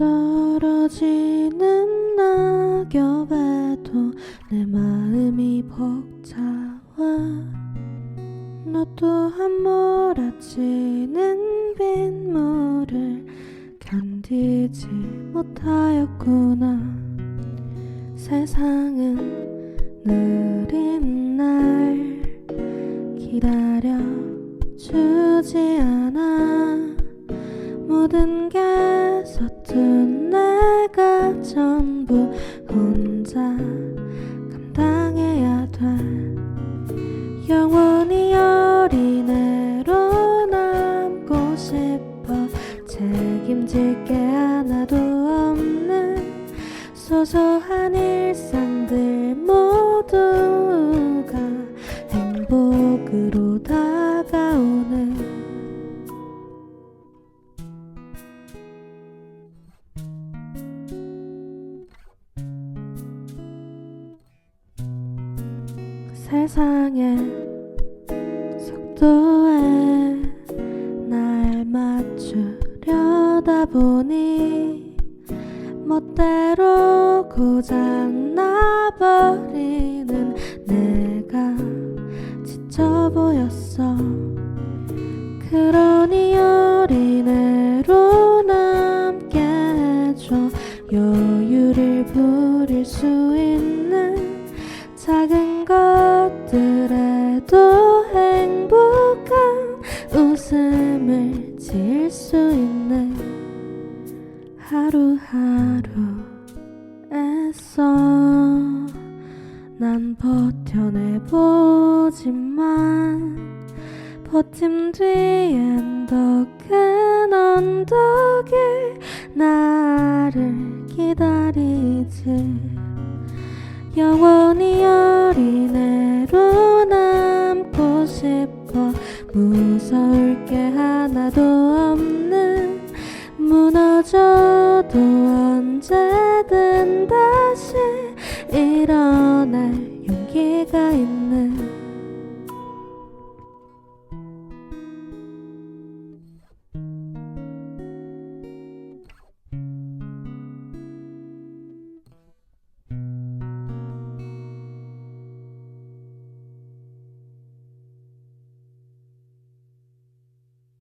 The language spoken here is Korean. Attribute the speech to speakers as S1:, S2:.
S1: 떨어지는 낙엽에도 내 마음이 벅차와 너 또한 몰아치는 빗물을 견디지 못하였구나. 세상은 느린 날 기다려 주지 않아. 모든 게 서툰 내가 전부 혼자 감당해야 돼 영원히 어린애로 남고 싶어 책임질 게 하나도 없는 소소한 일상들 모두가 행복으로 다가오는 세상의 속도에 날 맞추려다 보니 멋대로 고장 나버리는 내가 지쳐 보였어. 그러니 어린 애로 남게 해줘. 여유를 부릴 수 있는 작은 수 있는 하루하루 애써 난 버텨내보지만 버팀 뒤엔 더 큰 언덕이 나를 기다리지. 영원히 어린애로 남고 싶어 무서울 게 하나도 없는 무너져도 언제든 다시 일어날